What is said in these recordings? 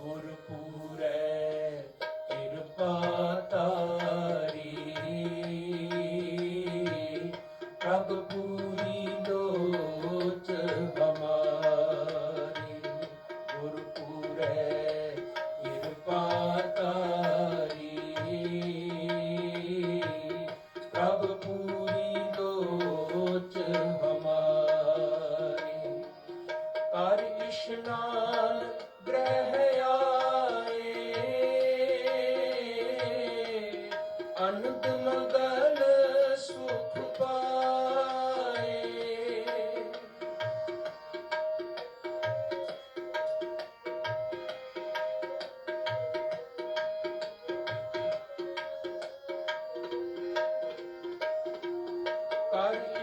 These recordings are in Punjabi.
ਗੁਰਪੂਰੈ ਕਿਰਪਾ ਤਾਰੀ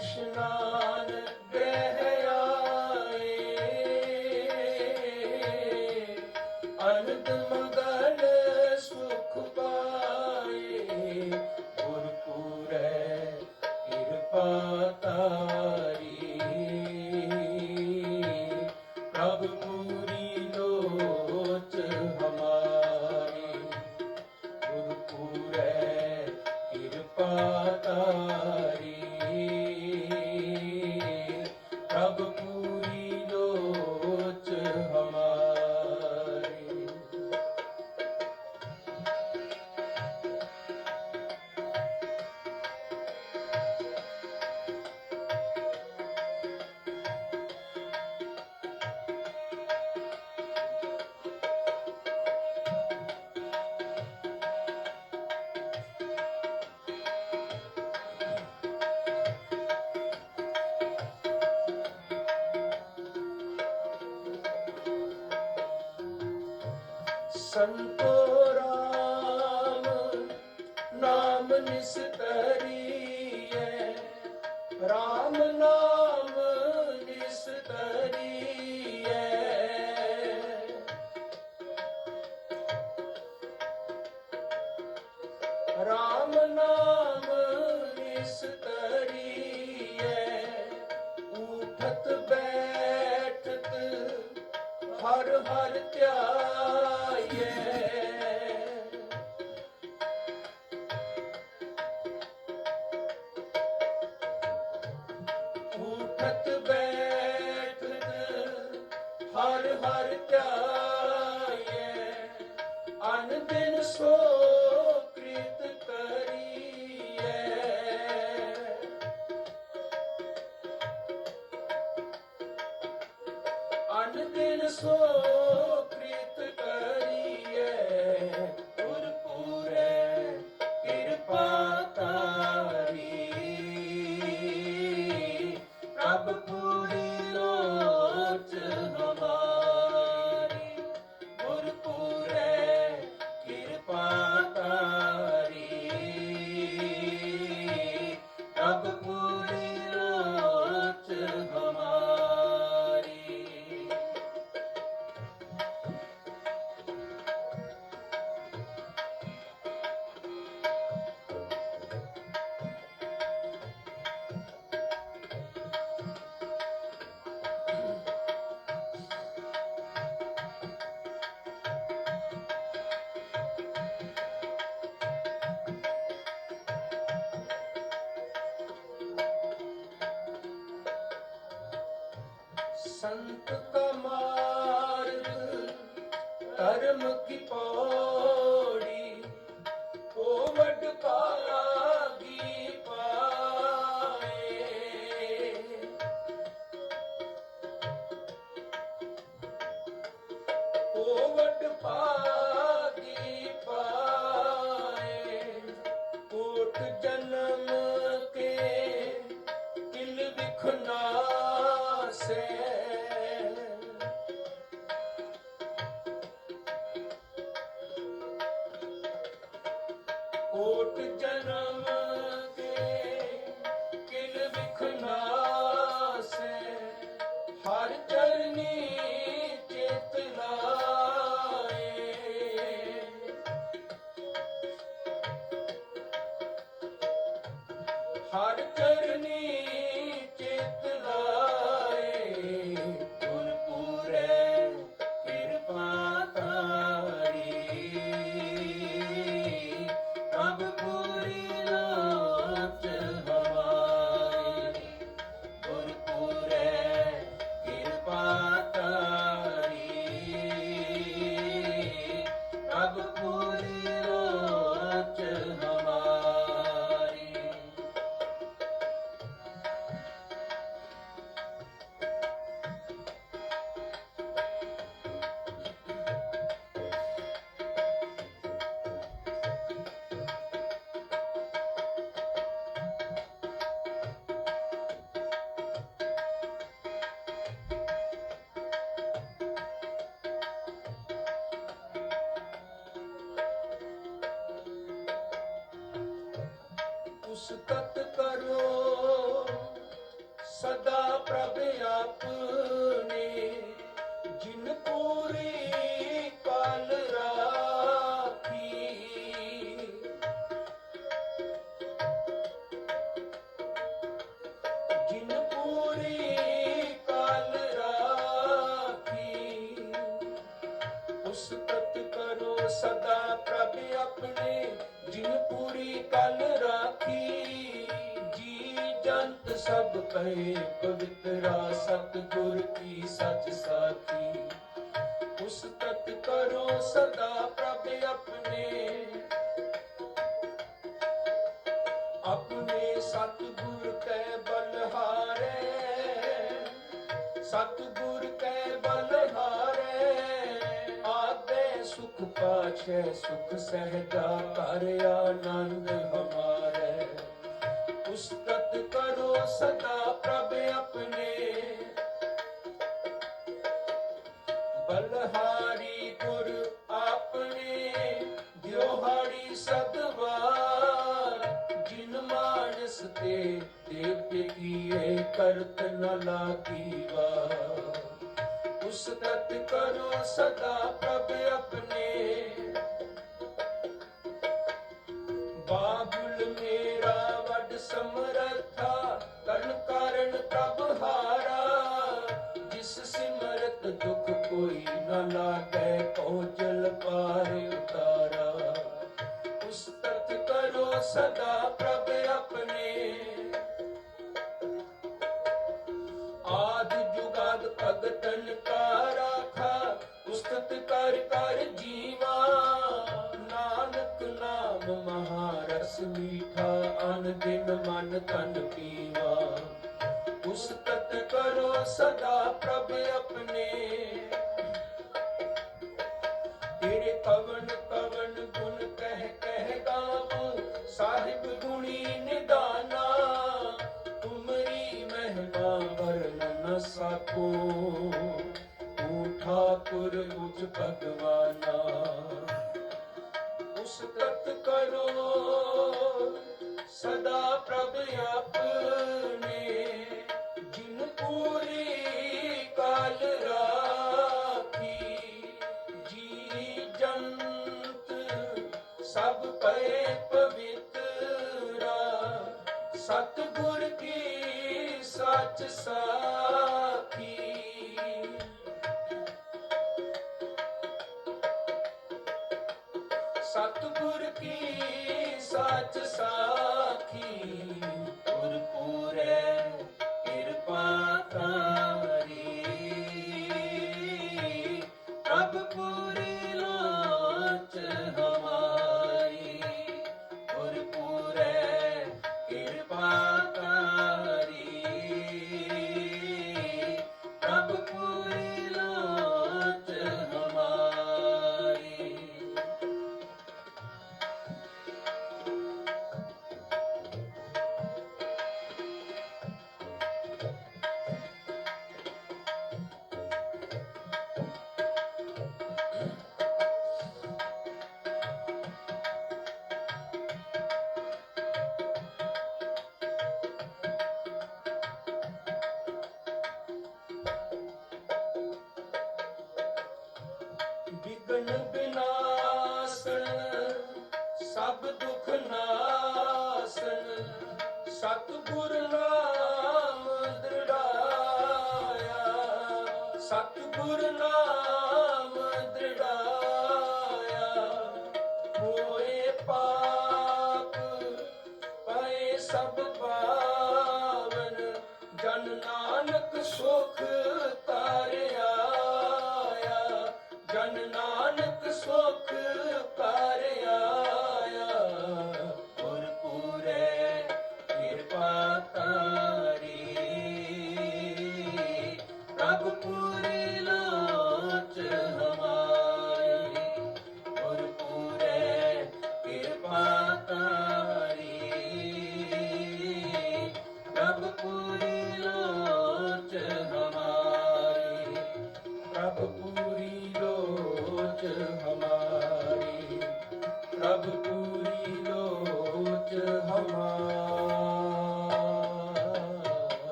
ਇਸ਼ਨਾਨ ਗ੍ਰਹਿ ਅਨੰਦ ਮੰਗਲ ਸੁਖ ਪਾਏ। ਗੁਰਪੂਰੈ ਕਿਰਪਾ ਤਾਰੀ ਪ੍ਰਭ ਪੂਰੀ ਲੋਚ ਹਮਾਰੀ। ਗੁਰਪੂਰੈ ਕਿਰਪਾ ਤਾਰੀ ਸੰਤੋ ਰਾਮ ਨਾਮ ਨਿਸਤਰੀਐ ਰਾਮ ਨਾਮ ਨਿਸਤਰੀਐ ਰਾਮ ਨਾਮ ਨਿਸਤਰੀਐ ਉਠਤ ਬੈਠਤ ਹਰ ਹਰ ਧਿਆਈਐ ਹਰ ਹਰ ਧਿਆਈਐ ਅਨ ਦਿਨ ਸੋ ਸੰਤ ਕਾ ਮਾਰਗ ਧਰਮ ਕੀ ਪੌੜੀ ਕੋਵਡ ਕਾਲਾ ਹਰ ਚਰਨੀ ਉਸਤਤ ਕਰੋ। ਸਦਾ ਪ੍ਰਭ ਆਪਨੇ ਜਿਨ ਪੂਰੀ ਕਾਲ ਰਾਖੀ। ਜਿਨ ਪੂਰੀ ਕਾਲ ਰਾਖੀ ਉਸਤਤ ਕਰੋ। ਸਦਾ ਪ੍ਰਭ ਆਪਣੇ, ਜਿਨ ਪੂਰੀ ਕਲ ਰਾਖੀ। ਜੀ ਜੰਤ ਸਭ ਕਹੇ ਪਵਿੱਤਰਾ ਸਤਿਗੁਰ ਕੀ ਸਤਿ ਸਾਥੀ। ਉਸ ਤਤ ਕਰੋ ਸਦਾ ਪ੍ਰਭ ਆਪਣੇ। ਆਪਣੇ ਸਤਿਗੁਰ ਕੈ ਬਲਹਾਰੇ ਸਤਿਗੁਰ ਕੈ ਬਲਹਾਰੇ ਆਗੇ ਸੁਖ ਪਾਛੈ, ਸੁਖ ਸਹਿਦਾ ਕਰ ਆਨੰਦ। ਪ੍ਰਭ ਆਪਣੇ। ਬਲਹਾਰੀ ਗੁਰ ਆਪਣੇ, ਦਿਓਹਾਰੀ ਸਤਵਾਰ। ਜਿਨ ਮਾਨਸ ਤੇ ਦੇਵਤੇ ਕੀਏ ਕਰਤ ਨ ਲਾਗੀ ਵਾਰ ਉਸਤਤ ਕਰੋ ਸਦਾ ਪ੍ਰਭ ਆਪਣੇ। ਬਾਬੁਲ ਮੇਰਾ ਵੱਡ ਸਮਰਥਾ। ਕਰਨ ਕਾਰਨ ਪ੍ਰਭ ਹਾਰਾ, ਜਿਸ ਸਿਮਰਤ ਦੁਖ ਕੋਈ ਨ ਲਾਗੈ ਪਹੁੰਚਲ ਪਾਰ ਉਤਾਰਾ। ਉਸਤਤ ਕਰੋ ਸਦਾ ਪ੍ਰਭ ਆਪਣੇ। ਆਦ ਜੁਗਾਦ ਭਗਤਨ ਕਾ ਰਾਖਾ ਉਸਤਤ ਕਰ ਕਰ ਜੀਵਾ। ਨਾਨਕ ਨਾਮ ਮਹਾਰਸ ਮੀਠਾ ਅਨ ਦਿਨ ਮਨ ਤਨ ਪੀਵਾ। ਉਸਤਤ ਕਰੋ ਸਦਾ ਪ੍ਰਭ ਆਪਣੇ। ਤੇਰੇ ਕਵਨ ਕਵਨ ਗੁਣ ਕਹਿ ਕਹਿ ਗਾਵੂੰ। ਸਾਹਿਬ ਗੁਣੀ ਨਿਦਾਨਾ, ਤੁਮਰੀ ਮਹਿਮਾ ਵਰਨ ਨ ਸਕੋ। ਤੂੰ ਠਾਕੁਰ ਉਚ ਭਗਵਾਨਾ। ਉਸਤਤ ਕਰੋ ਸਦਾ ਪ੍ਰਭ ਆਪਣੇ, ਜਿਨ ਪੂਰੀ ਕਾਲ ਰਾਖੀ, ਜੀ ਜੰਤ ਸਭ ਪਏ ਪਵਿੱਤਰਾ, ਸਤਿਗੁਰ ਕੀ ਸੱਚ ਸਾਖੀ। ਸਤਿਗੁਰ ਕੀ ਸੱਚ ਸਾਖੀ। ਵਿਗਨ ਬਿਨਾਸਨ ਸਭ ਦੁਖ ਨਾਸਨ ਸਤਿਗੁਰ ਨਾਮ ਦ੍ਰਿੜਾਇਆ, ਸਤਿਗੁਰ ਨਾਮ ਦ੍ਰਿੜਾਇਆ। ਹੋਏ ਪਾਪ, ਪਏ ਸਭ ਪਾਵਨ, ਜਨ ਨਾਨਕ ਸੁਖ ਤਾਰਿਆ ਜਨ ਨਾਨਕ ਸੁਖ ਤਾਰਿਆ।